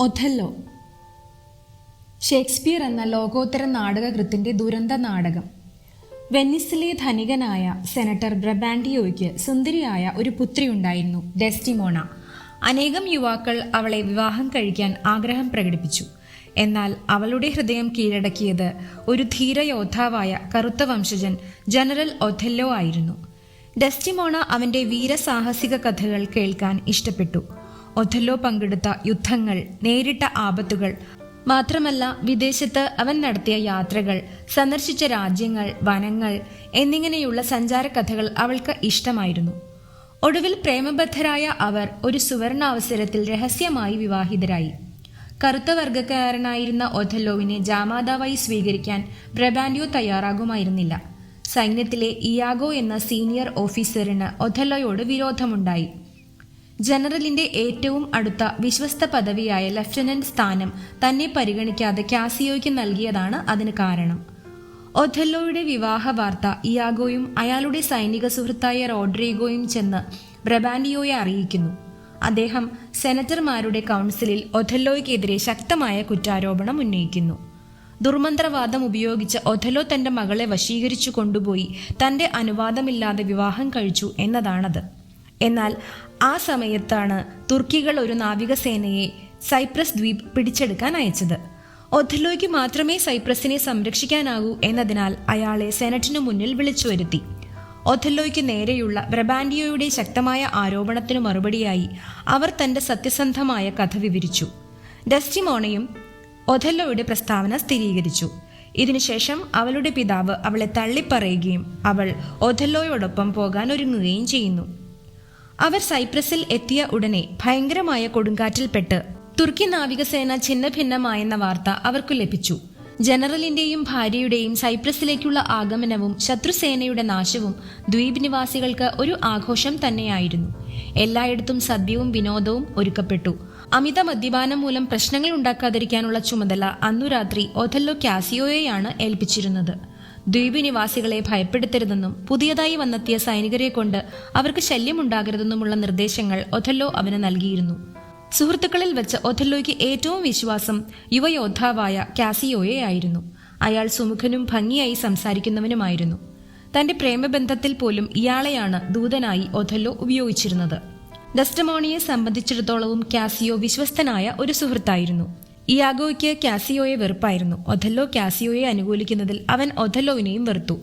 Othello. Shakespeare എന്ന ലോകോത്തര നാടകകൃത്തിന്റെ ദുരന്ത നാടകം. വെന്നിസിലെ ധനികനായ സെനറ്റർ ബ്രബാൻഡിയോയ്ക്ക് സുന്ദരിയായ ഒരു പുത്രിയുണ്ടായിരുന്നു ഡെസ്റ്റിമോണ. അനേകം യുവാക്കൾ അവളെ വിവാഹം കഴിക്കാൻ ആഗ്രഹം പ്രകടിപ്പിച്ചു. എന്നാൽ അവളുടെ ഹൃദയം കീഴടക്കിയത് ഒരു ധീരയോദ്ധാവായ കറുത്ത വംശജൻ ജനറൽ ഒഥല്ലോ ആയിരുന്നു. ഡെസ്റ്റിമോണ അവന്റെ വീരസാഹസിക കഥകൾ കേൾക്കാൻ ഇഷ്ടപ്പെട്ടു. ഒഥല്ലോ പങ്കെടുത്ത യുദ്ധങ്ങൾ നേരിട്ട ആപത്തുകൾ മാത്രമല്ല വിദേശത്ത് അവൻ നടത്തിയ യാത്രകൾ സന്ദർശിച്ച രാജ്യങ്ങൾ വനങ്ങൾ എന്നിങ്ങനെയുള്ള സഞ്ചാര കഥകൾ അവൾക്ക് ഇഷ്ടമായിരുന്നു. ഒടുവിൽ പ്രേമബദ്ധരായ അവർ ഒരു സുവർണാവസരത്തിൽ രഹസ്യമായി വിവാഹിതരായി. കറുത്ത വർഗക്കാരനായിരുന്ന ഒഥല്ലോവിനെ ജാമാതാവായി സ്വീകരിക്കാൻ ബ്രബാൻഡിയോ തയ്യാറാകുമായിരുന്നില്ല. സൈന്യത്തിലെ ഇയാഗോ എന്ന സീനിയർ ഓഫീസറിന് ഒഥല്ലോയോട് വിരോധമുണ്ടായി. ജനറലിന്റെ ഏറ്റവും അടുത്ത വിശ്വസ്ത പദവിയായ ലഫ്റ്റനന്റ് സ്ഥാനം തന്നെ പരിഗണിക്കാതെ കാസിയോയ്ക്ക് നൽകിയതാണ് അതിന് കാരണം. ഒഥല്ലോയുടെ വിവാഹ വാർത്ത ഇയാഗോയും അയാളുടെ സൈനിക സുഹൃത്തായ റോഡ്രിഗോയും ചെന്ന് ബ്രബാൻഡിയോയെ അറിയിക്കുന്നു. അദ്ദേഹം സെനറ്റർമാരുടെ കൗൺസിലിൽ ഒഥല്ലോയ്ക്കെതിരെ ശക്തമായ കുറ്റാരോപണം ഉന്നയിക്കുന്നു. ദുർമന്ത്രവാദം ഉപയോഗിച്ച് ഒഥലോ തന്റെ മകളെ വശീകരിച്ചു കൊണ്ടുപോയി തന്റെ അനുവാദമില്ലാതെ വിവാഹം കഴിച്ചു എന്നതാണത്. എന്നാൽ ആ സമയത്താണ് തുർക്കികൾ ഒരു നാവികസേനയെ സൈപ്രസ് ദ്വീപ് പിടിച്ചെടുക്കാൻ അയച്ചത്. ഒഥലോയ്ക്ക് മാത്രമേ സൈപ്രസിനെ സംരക്ഷിക്കാനാകൂ എന്നതിനാൽ അയാളെ സെനറ്റിനു മുന്നിൽ വിളിച്ചു വരുത്തി. ഒഥല്ലോയ്ക്ക് നേരെയുള്ള ബ്രബാൻഡിയോയുടെ ശക്തമായ ആരോപണത്തിനു മറുപടിയായി അവർ തന്റെ സത്യസന്ധമായ കഥ വിവരിച്ചു. ഡെസ്റ്റിമോണയും ഒഥല്ലോയുടെ പ്രസ്താവന സ്ഥിരീകരിച്ചു. ഇതിനുശേഷം അവളുടെ പിതാവ് അവളെ തള്ളിപ്പറയുകയും അവൾ ഒഥല്ലോയോടൊപ്പം പോകാൻ ഒരുങ്ങുകയും ചെയ്യുന്നു. അവർ സൈപ്രസിൽ എത്തിയ ഉടനെ ഭയങ്കരമായ കൊടുങ്കാറ്റിൽപ്പെട്ട്. തുർക്കി നാവികസേന ഛിന്നഭിന്നമായെന്ന വാർത്ത അവർക്കു ലഭിച്ചു. ജനറലിന്റെയും ഭാര്യയുടെയും സൈപ്രസിലേക്കുള്ള ആഗമനവും ശത്രുസേനയുടെ നാശവും ദ്വീപ് നിവാസികൾക്ക് ഒരു ആഘോഷം തന്നെയായിരുന്നു. എല്ലായിടത്തും സദ്യവും വിനോദവും ഒരുക്കപ്പെട്ടു. അമിത മദ്യപാനം മൂലം പ്രശ്നങ്ങൾ ഉണ്ടാക്കാതിരിക്കാനുള്ള ചുമതല അന്നു രാത്രി ഒഥല്ലോ കാസിയോയെയാണ് ഏൽപ്പിച്ചിരുന്നത്. ദ്വീപ് നിവാസികളെ ഭയപ്പെടുത്തരുതെന്നും പുതിയതായി വന്നെത്തിയ സൈനികരെ കൊണ്ട് അവർക്ക് ശല്യമുണ്ടാകരുതെന്നുമുള്ള നിർദ്ദേശങ്ങൾ ഒഥല്ലോ അവന് നൽകിയിരുന്നു. സുഹൃത്തുക്കളിൽ വെച്ച് ഒഥല്ലോയ്ക്ക് ഏറ്റവും വിശ്വാസം യുവയോദ്ധാവായ കാസിയോയെ ആയിരുന്നു അയാൾ സുമുഖനും ഭംഗിയായി സംസാരിക്കുന്നവനുമായിരുന്നു. തന്റെ പ്രേമബന്ധത്തിൽ പോലും ഇയാളെയാണ് ദൂതനായി ഒഥല്ലോ ഉപയോഗിച്ചിരുന്നത്. ഡസ്റ്റമോണിയെ സംബന്ധിച്ചിടത്തോളവും കാസിയോ വിശ്വസ്തനായ ഒരു സുഹൃത്തായിരുന്നു. ഇയാഗോയ്ക്ക് കാസിയോയെ വെറുപ്പായിരുന്നു. ഒഥല്ലോ കാസിയോയെ അനുകൂലിക്കുന്നതിൽ അവൻ ഒഥല്ലോവിനെയും വെറുത്തു.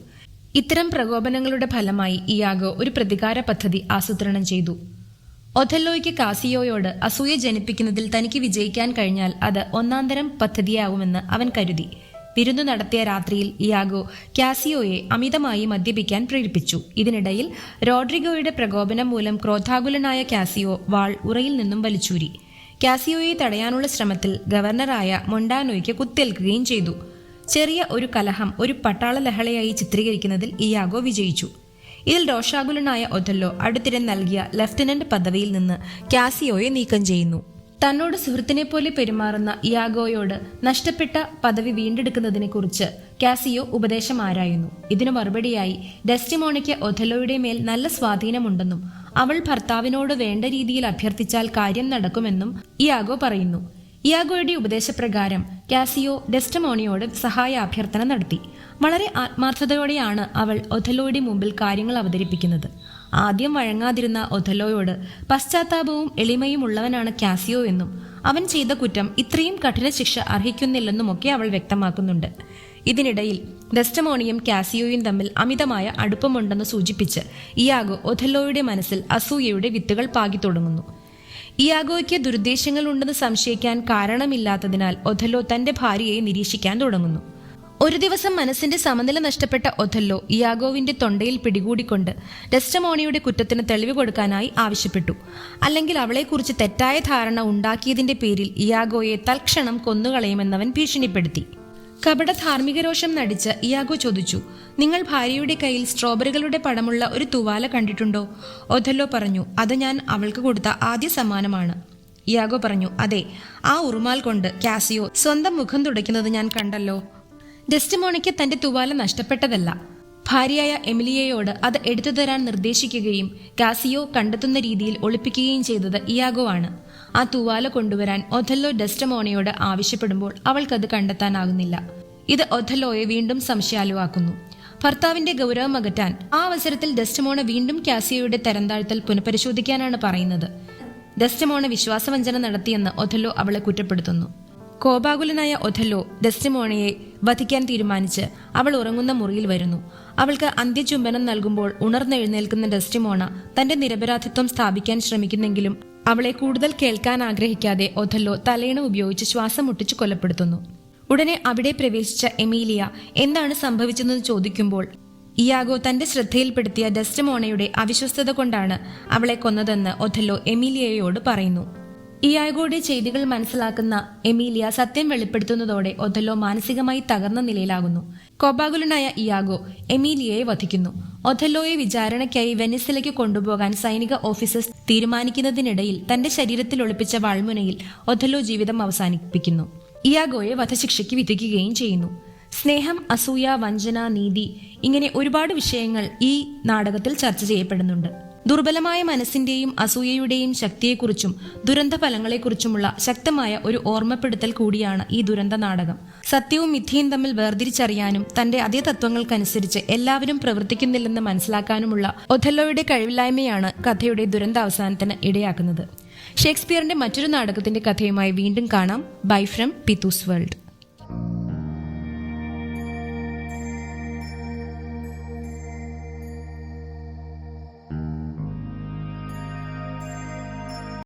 ഇത്തരം പ്രകോപനങ്ങളുടെ ഫലമായി ഇയാഗോ ഒരു പ്രതികാര പദ്ധതി ആസൂത്രണം ചെയ്തു. ഒഥല്ലോയ്ക്ക് കാസിയോയോട് അസൂയ ജനിപ്പിക്കുന്നതിൽ തനിക്ക് വിജയിക്കാൻ കഴിഞ്ഞാൽ അത് ഒന്നാന്തരം പദ്ധതിയാകുമെന്ന് അവൻ കരുതി. വിരുന്നു നടത്തിയ രാത്രിയിൽ ഇയാഗോ കാസിയോയെ അമിതമായി മദ്യപിക്കാൻ പ്രേരിപ്പിച്ചു. ഇതിനിടയിൽ റോഡ്രിഗോയുടെ പ്രകോപനം മൂലം ക്രോധാകുലനായ കാസിയോ വാൾ ഉറയിൽ നിന്നും വലിച്ചൂരി. കാസിയോയെ തടയാനുള്ള ശ്രമത്തിൽ ഗവർണറായ മൊണ്ടാനോയ്ക്ക് കുത്തേൽക്കുകയും ചെയ്തു. ചെറിയ ഒരു കലഹം ഒരു പട്ടാള ലഹളയായി ചിത്രീകരിക്കുന്നതിൽ ഇയാഗോ വിജയിച്ചു. ഇതിൽ രോഷാകുലനായ ഒഥല്ലോ അടുത്തിടെ നൽകിയ ലഫ്റ്റനന്റ് പദവിയിൽ നിന്ന് കാസിയോയെ നീക്കം ചെയ്യുന്നു. തന്നോട് സുഹൃത്തിനെ പോലെ പെരുമാറുന്ന ഇയാഗോയോട് നഷ്ടപ്പെട്ട പദവി വീണ്ടെടുക്കുന്നതിനെ കുറിച്ച് കാസിയോ ഉപദേശം ആരായുന്നു. ഇതിനു മറുപടിയായി ഡെസ്റ്റിമോണിക്ക് ഒഥലോയുടെ മേൽ നല്ല സ്വാധീനമുണ്ടെന്നും അവൾ ഭർത്താവിനോട് വേണ്ട രീതിയിൽ അഭ്യർത്ഥിച്ചാൽ കാര്യം നടക്കുമെന്നും ഇയാഗോ പറയുന്നു. ഇയാഗോയുടെ ഉപദേശപ്രകാരം കാസിയോ ഡെസ്റ്റമോണിയോട് സഹായ അഭ്യർത്ഥന നടത്തി. വളരെ ആത്മാർത്ഥതയോടെയാണ് അവൾ ഒഥലോയുടെ മുമ്പിൽ കാര്യങ്ങൾ അവതരിപ്പിക്കുന്നത്. ആദ്യം വഴങ്ങാതിരുന്ന ഒഥലോയോട് പശ്ചാത്താപവും എളിമയും ഉള്ളവനാണ് കാസിയോ എന്നും അവൻ ചെയ്ത കുറ്റം ഇത്രയും കഠിന ശിക്ഷ അർഹിക്കുന്നില്ലെന്നുമൊക്കെ അവൾ വ്യക്തമാക്കുന്നുണ്ട്. ഇതിനിടയിൽ ഡെസ്റ്റമോണിയും കാസിയോയും തമ്മിൽ അമിതമായ അടുപ്പമുണ്ടെന്ന് സൂചിപ്പിച്ച് ഇയാഗോ ഒഥല്ലോയുടെ മനസ്സിൽ അസൂയയുടെ വിത്തുകൾ പാകി തുടങ്ങുന്നു. ഇയാഗോയ്ക്ക് ദുരുദ്ദേശങ്ങൾ ഉണ്ടെന്ന് സംശയിക്കാൻ കാരണമില്ലാത്തതിനാൽ ഒഥല്ലോ തന്റെ ഭാര്യയെ നിരീക്ഷിക്കാൻ തുടങ്ങുന്നു. ഒരു ദിവസം മനസ്സിന്റെ സമനില നഷ്ടപ്പെട്ട ഒഥല്ലോ ഇയാഗോവിന്റെ തൊണ്ടയിൽ പിടികൂടിക്കൊണ്ട് ഡെസ്റ്റമോണിയുടെ കുറ്റത്തിന് തെളിവ് കൊടുക്കാനായി ആവശ്യപ്പെട്ടു. അല്ലെങ്കിൽ അവളെക്കുറിച്ച് തെറ്റായ ധാരണ ഉണ്ടാക്കിയതിന്റെ പേരിൽ ഇയാഗോയെ തൽക്ഷണം കൊന്നുകളയുമെന്നവൻ ഭീഷണിപ്പെടുത്തി. കപട ധാർമ്മിക രോഷം നടിച്ച് ഇയാഗോ ചോദിച്ചു നിങ്ങൾ ഭാര്യയുടെ കയ്യിൽ സ്ട്രോബെറികളുടെ പടമുള്ള ഒരു തുവാല കണ്ടിട്ടുണ്ടോ? ഒഥല്ലോ പറഞ്ഞു അത് ഞാൻ അവൾക്ക് കൊടുത്ത ആദ്യ സമ്മാനമാണ്. ഇയാഗോ പറഞ്ഞു അതെ ആ ഉറുമാൽ കൊണ്ട് കാസിയോ സ്വന്തം മുഖം തുടയ്ക്കുന്നത് ഞാൻ കണ്ടല്ലോ. ഡെസ്റ്റിമോണിക്ക് തന്റെ തുവാല നഷ്ടപ്പെട്ടതല്ല. ഭാര്യയായ എമിലിയയോട് അത് എടുത്തു തരാൻ നിർദ്ദേശിക്കുകയും കാസിയോ കണ്ടെത്തുന്ന രീതിയിൽ ഒളിപ്പിക്കുകയും ചെയ്തത് ഇയാഗോ ആണ്. ആ തൂവാല കൊണ്ടുവരാൻ ഒഥല്ലോ ഡെസ്റ്റമോണയോട് ആവശ്യപ്പെടുമ്പോൾ അവൾക്കത് കണ്ടെത്താനാകുന്നില്ല. ഇത് ഒഥല്ലോയെ വീണ്ടും സംശയാലുവാക്കുന്നു. ഭർത്താവിന്റെ ഗൗരവം അകറ്റാൻ ആ അവസരത്തിൽ ഡെസ്റ്റമോണ വീണ്ടും കാസിയോയുടെ തരംതാഴ്ത്തൽ പുനഃപരിശോധിക്കാനാണ് പറയുന്നത്. ഡെസ്റ്റമോണ വിശ്വാസവഞ്ചന നടത്തിയെന്ന് ഒഥല്ലോ അവളെ കുറ്റപ്പെടുത്തുന്നു. കോപാകുലനായ ഒഥല്ലോ ഡെസ്റ്റമോണയെ വധിക്കാൻ തീരുമാനിച്ച് അവൾ ഉറങ്ങുന്ന മുറിയിൽ വരുന്നു. അവൾക്ക് അന്ത്യചുംബനം നൽകുമ്പോൾ ഉണർന്നെഴുന്നേൽക്കുന്ന ഡെസ്റ്റിമോണ തന്റെ നിരപരാധിത്വം സ്ഥാപിക്കാൻ ശ്രമിക്കുന്നെങ്കിലും അവളെ കൂടുതൽ കേൾക്കാൻ ആഗ്രഹിക്കാതെ ഒഥല്ലോ തലയിണ ഉപയോഗിച്ച് ശ്വാസം മുട്ടിച്ച് കൊലപ്പെടുത്തുന്നു. ഉടനെ അവിടെ പ്രവേശിച്ച എമീലിയ എന്താണ് സംഭവിച്ചതെന്ന് ചോദിക്കുമ്പോൾ ഇയാഗോ തന്റെ ശ്രദ്ധയിൽപ്പെടുത്തിയ ഡെസ്റ്റമോണയുടെ അവിശ്വസ്തത കൊണ്ടാണ് അവളെ കൊന്നതെന്ന് ഒഥല്ലോ എമീലിയയോട് പറയുന്നു. ഇയാഗോയുടെ ചെയ്തികൾ മനസ്സിലാക്കുന്ന എമീലിയ സത്യം വെളിപ്പെടുത്തുന്നതോടെ ഒഥല്ലോ മാനസികമായി തകർന്ന നിലയിലാകുന്നു. കോപാകുലനായ ഇയാഗോ എമീലിയയെ വധിക്കുന്നു. ഒഥല്ലോയെ വിചാരണയ്ക്കായി വെനിസിലേക്ക് കൊണ്ടുപോകാൻ സൈനിക ഓഫീസേഴ്സ് തീരുമാനിക്കുന്നതിനിടയിൽ തന്റെ ശരീരത്തിൽ ഒളിപ്പിച്ച വാൾമുനയിൽ ഒഥല്ലോ ജീവിതം അവസാനിപ്പിക്കുന്നു. ഇയാഗോയെ വധശിക്ഷയ്ക്ക് വിധിക്കുകയും ചെയ്യുന്നു. സ്നേഹം അസൂയ വഞ്ചന നീതി ഇങ്ങനെ ഒരുപാട് വിഷയങ്ങൾ ഈ നാടകത്തിൽ ചർച്ച ചെയ്യപ്പെടുന്നുണ്ട്. ദുർബലമായ മനസ്സിന്റെയും അസൂയയുടെയും ശക്തിയെക്കുറിച്ചും ദുരന്ത ഫലങ്ങളെക്കുറിച്ചുമുള്ള ശക്തമായ ഒരു ഓർമ്മപ്പെടുത്തൽ കൂടിയാണ് ഈ ദുരന്ത നാടകം. സത്യവും മിഥ്യയും തമ്മിൽ വേർതിരിച്ചറിയാനും തന്റെ അതേ തത്വങ്ങൾക്കനുസരിച്ച് എല്ലാവരും പ്രവർത്തിക്കുന്നില്ലെന്ന് മനസ്സിലാക്കാനുമുള്ള ഒഥല്ലോയുടെ കഴിവില്ലായ്മയാണ് കഥയുടെ ദുരന്താവസാനത്തിന് ഇടയാക്കുന്നത്. ഷേക്സ്പിയറിന്റെ മറ്റൊരു നാടകത്തിന്റെ കഥയുമായി വീണ്ടും കാണാം. Bye from Pithoos World.